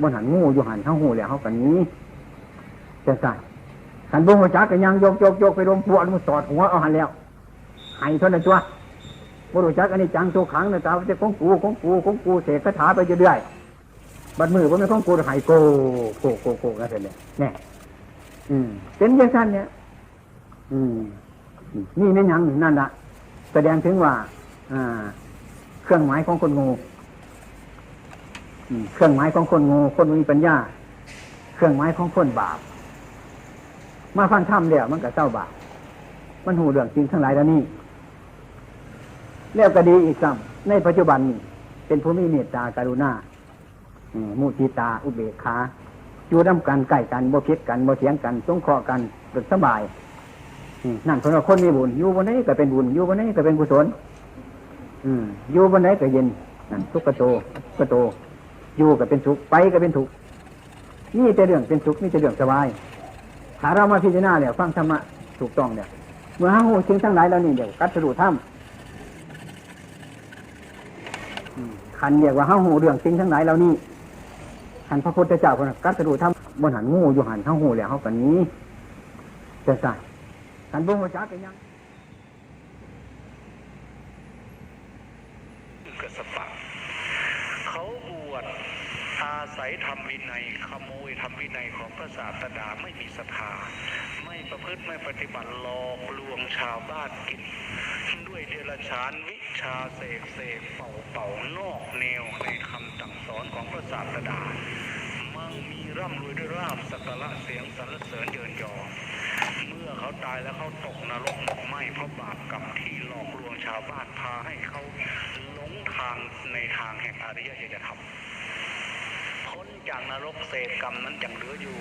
บนหันงูอยู่หันเท้าหูแล้วเขากันนี้จะใส่ขันบุ้งหัวจักกันยังโยกโยกโยกไปรวมพวกมันสอดหัวเอาหันแล้วหายเท่านั้นตัวบุรุษจักอันนี้จังตัวขังนะตาจะของกูของกูของกูเสกคาถาไปเรื่อยบัดมือว่าไม่ของกูหายโกโกโกโกกันเลยแน่อืมเป็นยังสั้นเนี่ย อืมนี่ไม่ยังนั่นละแสดงถึงว่า อ่า เครื่องหมายของคนงู เครื่องหมายของคนงูคนมีปัญญา เครื่องหมายของคนบาป มาฟังถ้ำแล้วมันก็เศร้าบาปมันหูเรื่องจริงทั้งหลายแล้วนี่แล้วก็ดีอีกซ้ำในปัจจุบันนี่เป็นผู้มีเมตตาการุณาอืมมุทิตา อุเบกขาอยู่น้ำกันใกล้กันบ่พิษกันบ่เถียงกันสงเคราะห์กันสุดสบายนั่นเราะคนมีบุญอยู่บนไหนก็เป็นบุญอยู่บนไหนก็เป็นกุศลอืมอยู่บนไหนก็เย็นนั่นทุกขโตทุกขโต อยู่ก็เป็นสุขไปก็เป็นทุกข์นี่แต่เรื่องเป็นสุขนี่แต่เรื่องสบายถ้าเรามาพิจารณาเนี่ยฟังธรรมะถูกต้องเนี่ยเมื่อห้าหูชิงทั้งหลายแล้วนี่เดี๋ยวกัดสรุถ้ำขันเรียกว่าห้าหูเรื่องชิงทั้งหลายแล้วนี่ขันพระพุทธเจ้าคนกัดสรุถ้ำบนหันงูอยู่หันห้าหูแล้วเขากันนี้จะใส่ขันบุ้งหัวจักกันยัง กสปะ เขาบวช อาศัยธรรมวินัยขโมยธรรมวินัยของพระศาสดาไม่มีศรัทธาไม่ประพฤติไม่ปฏิบัติหลอกลวงชาวบ้านกินด้วยเดรัจฉานวิชาเสกเสกเป่าเป่านอกแนวในคำสั่งสอนของพระศาสดามั่งมีร่ำรวยด้วยราบสักระเสียงสรรเสริญเยินยอเมื่อเขาตายแล้วเขาตกนรกหมกไหมเพราะบาปกรรมที่หลอกลวงชาวบ้านพาให้เขาหลงทางในทางแห่งอริยสัจธรรม จากนรกเศษกรรมนั้นยังเหลืออยู่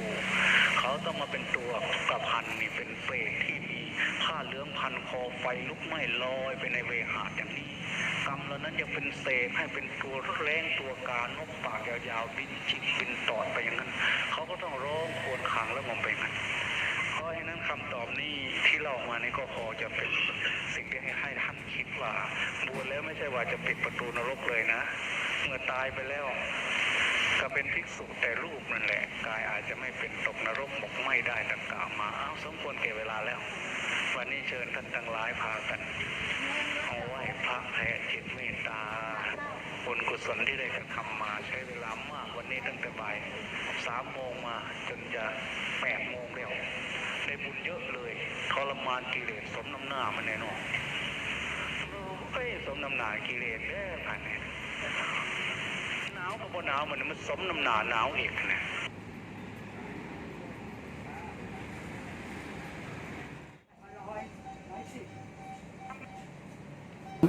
เขาต้องมาเป็นตัวกระพันนี่เป็นเปรตที่มีผ้าเหลืองพันคอไฟลุกไหม้ลอยไปในเวหาอย่างนี้ กรรมเหล่านั้นยังเป็นเศษให้เป็นตัวแรงตัวการนกปากยาวๆบินจิกบินตอดไปอย่างนั้น เขาก็ต้องร้องควรครางแล้วมไปอย่างนั้นเพราะฉะนั้นคำตอบนี้ที่เล่ามานี่ก็พอจะเป็นสิ่งที่ให้ท่านคิดว่าบวชแล้วไม่ใช่ว่าจะปิดประตูนรกเลยนะ เมื่อตายไปแล้ว ก็เป็นภิกษุแต่รูปนั่นแหละกายอาจจะไม่เป็นตกนรกหมกไม่ได้ดังกล่าวมาเอาสมควรเก็บเวลาแล้ว วันนี้เชิญท่านทั้งหลายพากันเอาไหว้พระแผ่จิตเมตตาบุญกุศลที่ได้กระทำมาใช้เวลามากวันนี้ตั้งแต่บ่ายสามโมงมาจนจะแปดโมงแล้วได้บุญเยอะเลยทรมานกิเลสสมน้ำหน้ามันแน่นอนเอ้ยสมน้ำหน้ากิเลสเด้อผ่านเนี่ยหนาวก็ บ่หนาวมันมันสมน้ำหนาหนาวอีกนะ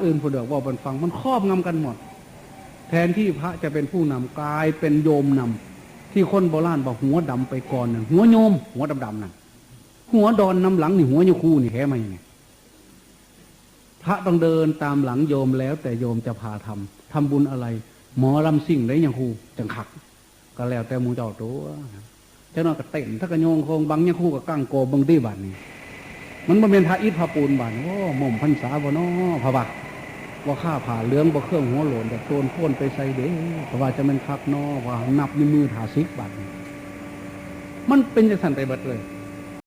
อื่นผู้เดียวว่าบนฟังมันครอบงำกันหมด แทนที่พระจะเป็นผู้นำกลายเป็นโยมนำที่คนโบราณบอกหัวดำไปก่อนหนึ่งหัวโยม หัวดำดำนั่นหัวดอนนำหลังนี่หัวยคู่นี่แค่มาอย่ไงพระต้องเดินตามหลังโยมแล้วแต่โยมจะพาทำทำบุญอะไร หมอลำสิ่งได้ยังครูจังขัก ก็แล้วแต่หมูเจ้าตัวเจ้าน้อยก็เต้นถ้ากระโยงโคงบังยังคู่กับกั้งโกบังที่บัดนี่มันบ่เป็นพระอิฐพระปูนบานโอ้หม่อมพันษาบ่นอพระบักว่าข้าผ่าเลืองบ่เครื่องหัวโหลนแบบโซนโค่นไปใส่เด้เพราะว่าจะเป็นคักนอว่านับในมือถาซิกบันมันเป็นจังสันไปบัดเลย